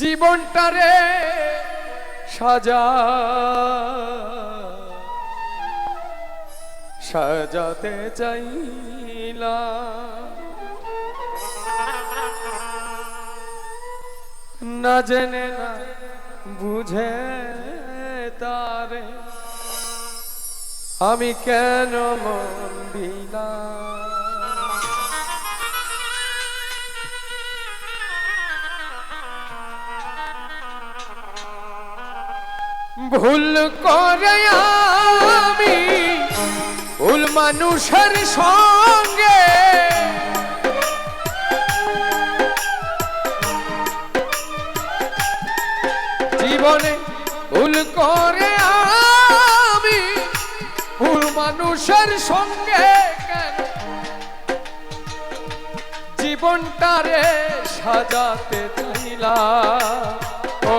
জীবনটারে সাজা। সাজাতে চাইলা না জেনে না বুঝে তারে। আমি কেন মন দিলাম? ভুল করে আমি, ভুল মানুষের সঙ্গে। জীবনে ভুল করে আমি, ভুল মানুষের সঙ্গে জীবনটারে সাজাতে চাইলাম। ও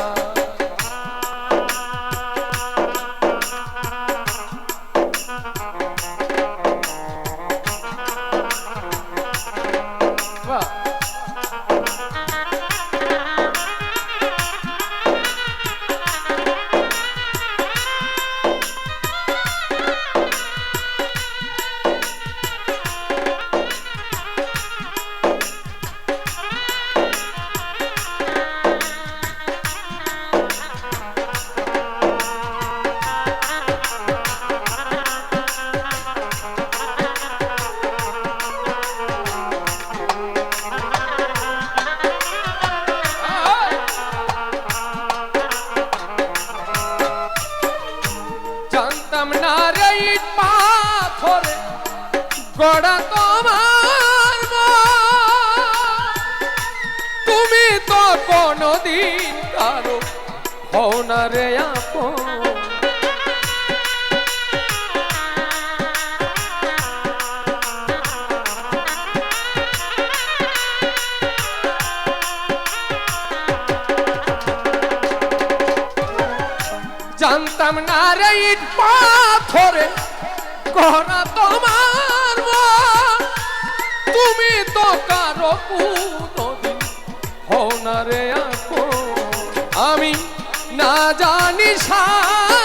জানতাম না রে ইট পাথরে, গড়া তোমার তুমি তো কোনদিন কারও হও না রে আপন। জানতাম না রে ইট পাথরে, করা তোমার তুমি তো কারও কোনদিন হও না রে আমি না জানি সাধন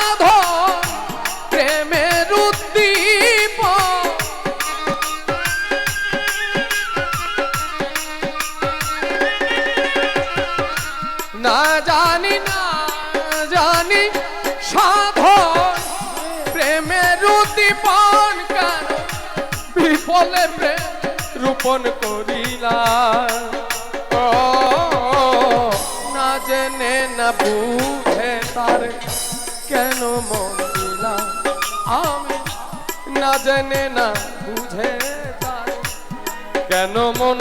বিফলে প্রেম রোপণ করিলা। ও, না জেনে না বুঝে তার কেন মন দিলা? আমি না জেনে না বুঝে তার কেন মন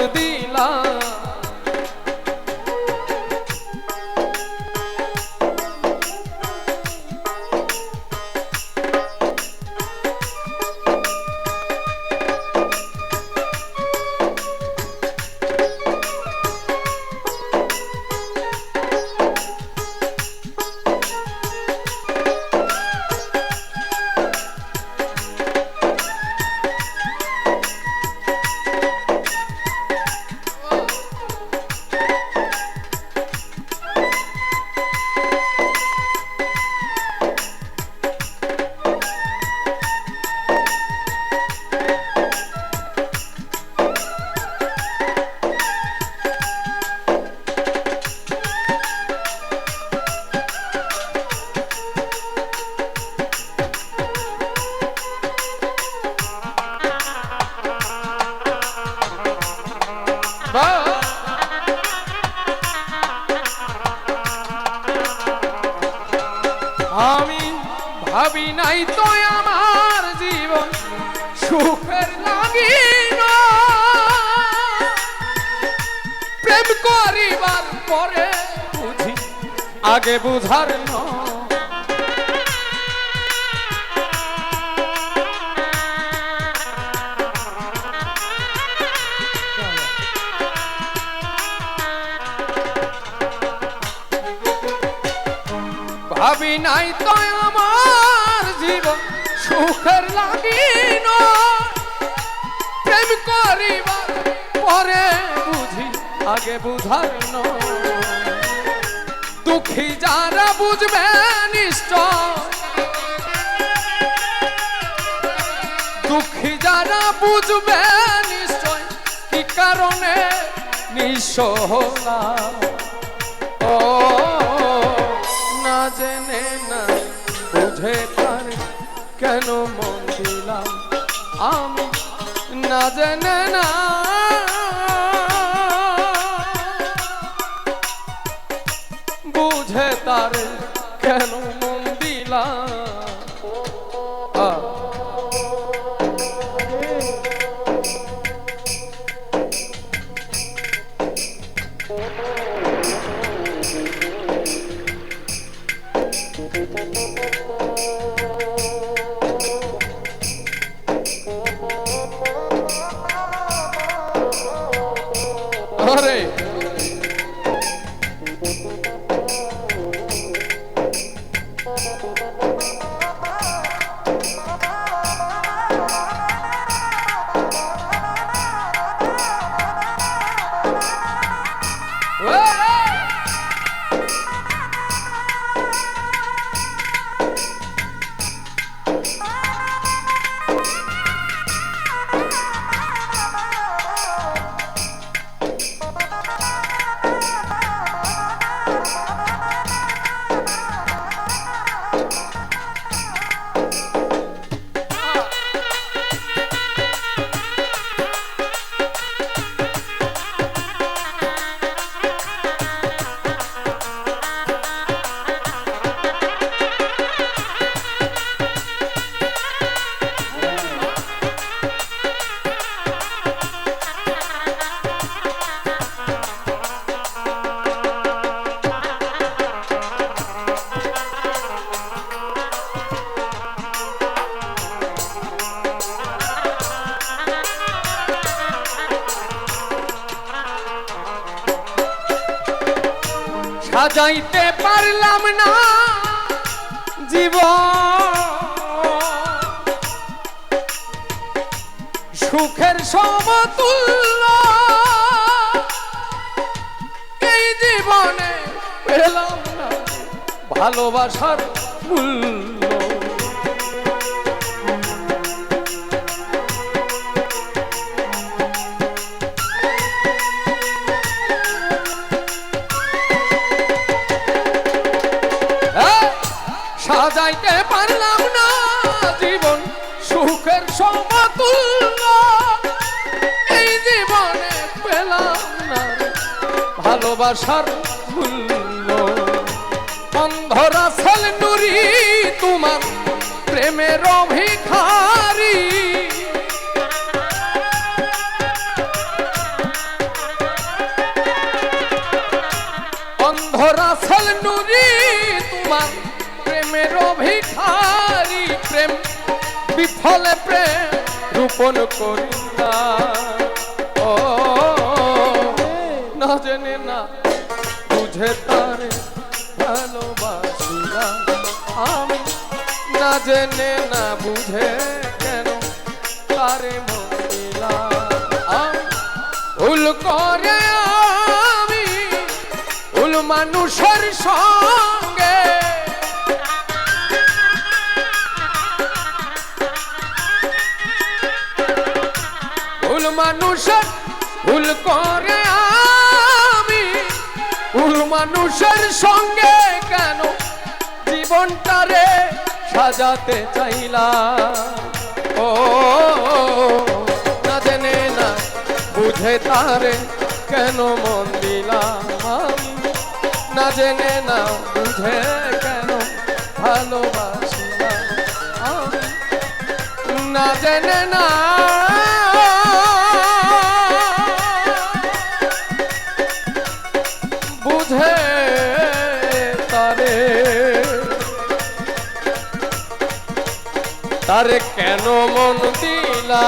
বাবা। আমি ভাবি নাই তো আমার জীবন সুখের লাগি প্রেম করিবার পরে বুঝি আগে বুঝার নয়। ভাবি নাই তো আমার জীবন সুখের লাগিন প্রেম করিবার পরে বুঝি আগে বুঝার। দুঃখী যারা বুঝবে নিশ্চয়। দুঃখী যারা বুঝবে নিশ্চয়। কি কারণে নিঃস্ব হলাম? জেনে না, বুঝে তার কেন মন দিলাম আমি? না জেনে না। বুঝে তার কেন মন দিলাম? সাজাইতে পারলাম না জীব সুখের সমতুল্য। এই জীবনে পেলাম না ভালোবাসার মূল্য। জীবন সুখের সমতুল্য। এই জীবনে পেলাম না ভালোবাসার মূল্য। অন্ধরা সাল নুরি, তোমার প্রেমের অভিখারী বিফলে প্রেম রূপন করিলা ও, না জেনে না বুঝে তারে ভালোবাসিলা আমি না জেনে না বুঝে কেন তারে মন্দিলা আমি ভুল করে আমি ভুল মানুষের সঙ্গে মানুষের ভুল করে আমি? ভুল মানুষের সঙ্গে কেন জীবনটারে সাজাতে চাইলাম? ও, না জেনে না বুঝে তারে কেন মন দিলাম না জেনে না বুঝে কেন ভালোবাসিলাম না জেনে না তারে কেন মন দিলা?